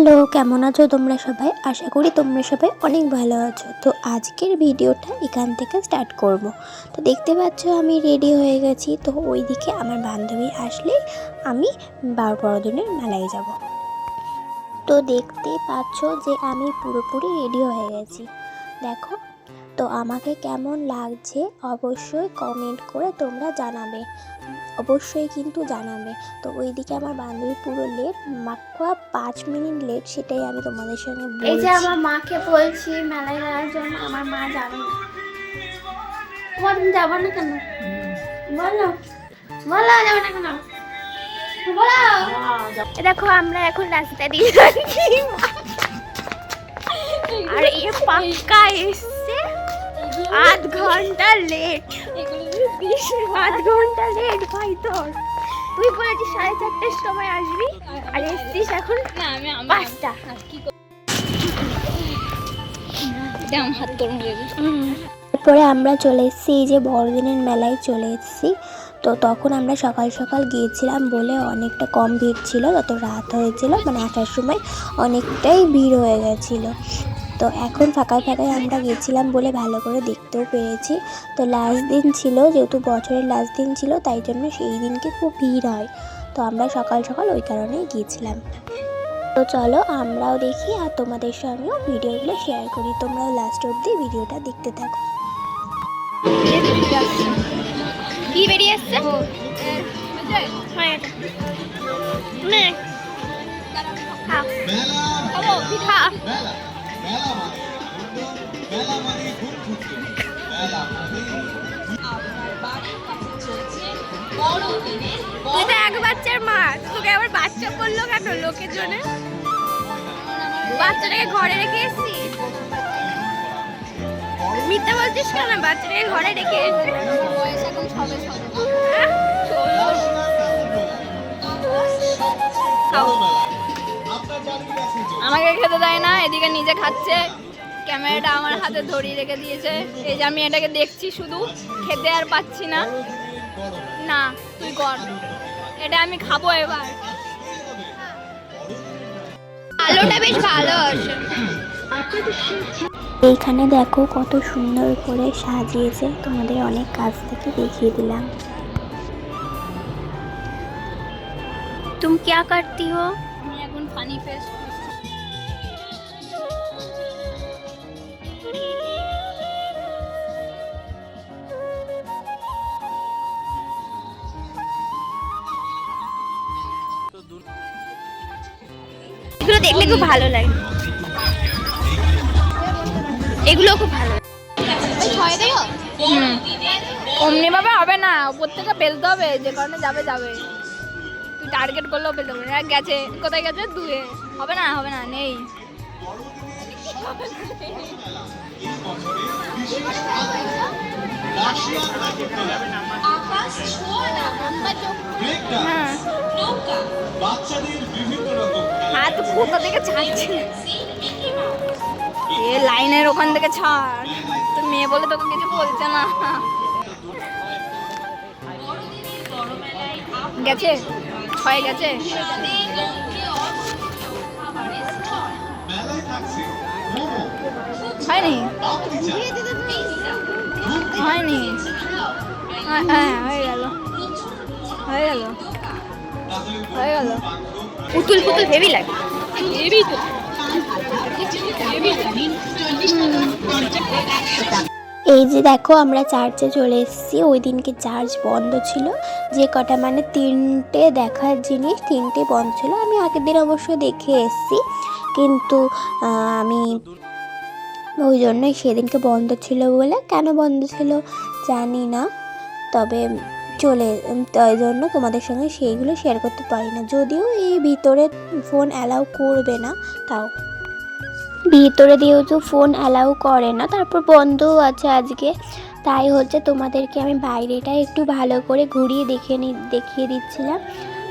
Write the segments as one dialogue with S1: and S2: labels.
S1: Hello, কেমন আছো তোমরা সবাই? আশা করি তোমরা সবাই অনেক ভালো আছো। তো আজকের ভিডিওটা এখান থেকে স্টার্ট করব। তো দেখতে পাচ্ছ আমি রেডি হয়ে গেছি। তো ওই দিকে আমার বান্ধবী আসলে আমি বার বড়দিনের মেলায় যাব। তো দেখতে পাচ্ছ যে আমি পুরোপুরি রেডি হয়ে গেছি। দেখো তো আমাকে কেমন লাগছে অবশ্যই কমেন্ট করে তোমরা জানাবে। অবশ্যই কিন্তু জানাবে। তো ওইদিকে আমার বান্ধবী পুরো লেট মাত্র পাঁচ মিনিট লেট সেটাই আমি তোমাদের সঙ্গে
S2: এই যে
S1: বলছি
S2: আমার মাকে বলছি মেলায় যাওয়ার জন্য আমার মা যাবে না। তোমার তুমি যাব না কেন? বলো। বলো যাবে না কেন? দেখো আমরা এখন রাস্তা দিয়ে যাচ্ছি। আর এ পাক্কা এসছে। আধ ঘণ্টা লেট আধ ঘণ্টা লেট ভাই তোর। তুই বলেছিস সাড়ে চারটের সময় আসবি? আর এসছিস এখন পাঁচটা।
S1: তারপরে আমরা চলে এসেছি এই যে বড়দিনের মেলায় চলে এসেছি। তো তখন আমরা সকাল সকাল গিয়েছিলাম বলে অনেকটা কম ভিড় ছিল তত রাত হয়েছিল মানে আসার সময় অনেকটাই ভিড় হয়ে গেছিল। তো এখন ফাঁকায় ফাঁকায় আমরা গেছিলাম বলে ভালো করে দেখতেও পেরেছি। তো লাস্ট দিন ছিল যেহেতু বছরের লাস্ট দিন ছিল তাই জন্য সেই দিনকে খুব ভিড় হয়। তো আমরা সকাল সকাল ওই কারণেই গিয়েছিলাম। তো চলো আমরাও দেখি আর তোমাদের সঙ্গেও ভিডিওগুলো শেয়ার করি। তোমরাও লাস্ট অবধি ভিডিওটা দেখতে থাকো।
S2: কি বেরিয়ে হ্যাঁ, তুই তো এক বাচ্চার মা তোকে আবার বাচ্চা করল কেন লোকের জন্য? বাচ্চাটাকে ঘরে রেখে এসছিস? মিথ্যা বলছিস কেন? বাচ্চাটাকে ঘরে রেখে এখন ছবে
S3: আমাকে খেতে দেয় না এদিকে নিজে খাচ্ছে। ক্যামেরাটা আমার হাতে ধরিয়ে রেখে দিয়েছে। এই যে আমি এটাকে দেখছি শুধু খেতে আর পাচ্ছি না। না তুই কর। এটা আমি খাব এবার।
S2: আলোটা বেশ ভালো আসে।
S1: এইখানে দেখো কত সুন্দর করে সাজিয়েছে। তোমাদের অনেক কাজ থেকে দেখিয়ে দিলাম।
S2: তুমি কে করতি হো
S3: আমি এখন ফানি ফেস্ট
S2: এগুলো দেখলে খুব ভালো লাগে। এগুলো খুব ভালো।
S3: অমনি ভাবে হবে না উপর থেকে পেলতে হবে যে কারণে যাবে যাবে। তুই টার্গেট করলেও পেলতে হবে। না গেছে কোথায় গেছে? দুয়ে। হবে না হবে না নেই। হ্যাঁ।
S4: বাচ্চাদের বিভিন্ন
S3: হাত কোথা থেকে ছাড়ছে এ লাইনের ওখান থেকে ছাড়। তো মেয়ে বলে তোকে কিছু বলছে না। গেছে? ছয় গেছে? হয়নি? হয়নি। হ্যাঁ হ্যাঁ হয়ে গেল।
S2: পুতুল পুতুল হেভি লাগে।
S1: এই যে দেখো আমরা চার্চে চলে এসেছি। ওই দিনকে চার্চ বন্ধ ছিল। যে কটা মানে তিনটে দেখার জিনিস তিনটে বন্ধ ছিল। আমি আগের দিন অবশ্য দেখে এসেছি। কিন্তু আমি ওই জন্যই সেদিনকে বন্ধ ছিল বলে। কেন বন্ধ ছিল জানি না। তবে চলে তাই জন্য তোমাদের সঙ্গে সেইগুলো শেয়ার করতে পারি না। যদিও এই ভিতরে ফোন অ্যালাউ করবে না, তাও। ভিতরে যেহেতু ফোন অ্যালাউ করে না, তারপর বন্ধও আছে আজকে। তাই হচ্ছে তোমাদেরকে আমি বাইরেটা একটু ভালো করে ঘুরিয়ে দেখে নি, দেখিয়ে দিচ্ছিলাম।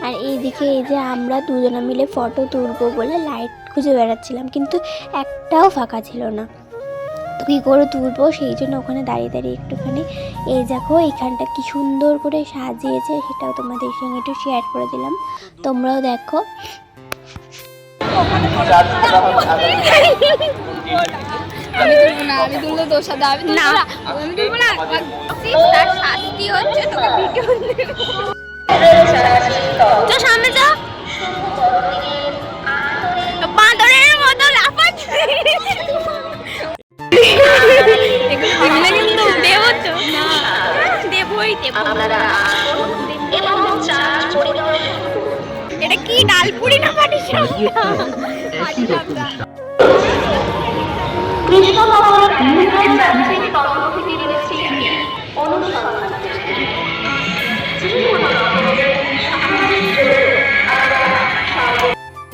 S1: আর এইদিকে এই যে আমরা দুজনে মিলে ফটো তুলবো বলে লাইট খুঁজে বেড়াচ্ছিলাম, কিন্তু একটাও ফাঁকা ছিল না। তো কী করে তুলবো? সেই জন্য ওখানে দাঁড়িয়ে দাঁড়িয়ে একটুখানি এই দেখো এইখানটা কি সুন্দর করে সাজিয়েছে সেটাও তোমাদের সঙ্গে একটু শেয়ার করে দিলাম। তোমরাও দেখো।
S3: আমি তুলবো না আমি তুললে তোর সাথে আমি না আমি তুলবো না
S2: তার শাস্তি হচ্ছে তোকে ভিডিও তো সামনে যা বাঁদরের মতো লাফাচ্ছি।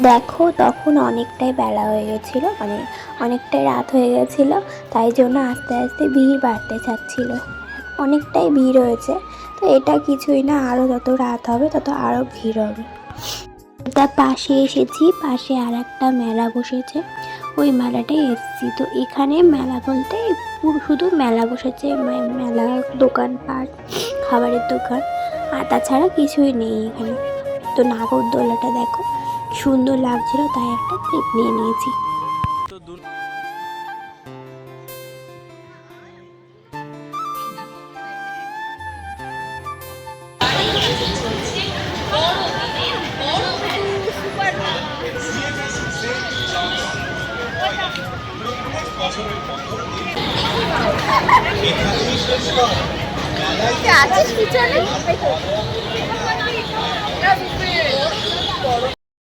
S1: দেখো, তখন অনেকটাই বেলা হয়ে গেছিল মানে অনেকটাই রাত হয়ে গেছিল, তাই জন্য আস্তে আস্তে ভিড় বাড়তে চাচ্ছিল। অনেকটাই ভিড় হয়েছে। তো এটা কিছুই না আরও যত রাত হবে তত আরও ভিড় হবে। এটা পাশে এসেছি, পাশে আর একটা মেলা বসেছে। ওই মেলাটাই এসেছি। তো এখানে মেলা বলতে শুধু মেলা বসেছে মে- মেলা দোকানপাট, খাবারের দোকান, আর তাছাড়া কিছুই নেই এখানে। তো নাগরদোলাটা দেখো, সুন্দর লাগছিল, তাই একটা ক্লিপ নিয়ে নিয়েছি।
S2: আছিস পিছনে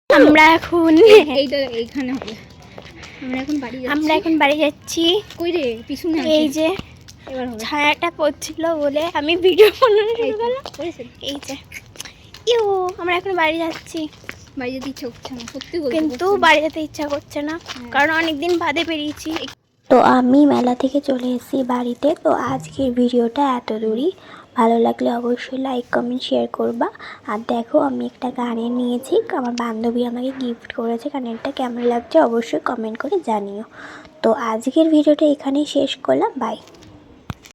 S2: আমরা এখন
S3: এইটা এইখানে হবে। আমরা এখন বাড়ি যাচ্ছি।
S2: আমরা এখন বাড়ি যাচ্ছি।
S3: কই রে? পিছনে
S2: এই যে ছায়াটা পড়ছিল বলে আমি ভিডিও বানানো শুরু করলাম। এই যে। ইউ আমরা এখন বাড়ি যাচ্ছি।
S3: বাড়ি যেতে ইচ্ছে করছে না সত্যি
S2: কিন্তু বাড়ি যেতে ইচ্ছা করছে না। কারণ অনেকদিন বাদে বেরিয়েছি।
S1: তো আমি মেলা থেকে চলে এসেছি বাড়িতে। তো আজকের ভিডিওটা এত দূরই। ভালো লাগলে অবশ্যই লাইক কমেন্ট শেয়ার করবা। আর দেখো, আমি একটা গানের নিয়েছি। আমার বান্ধবী আমাকে গিফট করেছে। গানেরটা কেমন লাগছে অবশ্যই কমেন্ট করে জানিও। তো আজকের ভিডিওটা এখানেই শেষ করলাম। বাই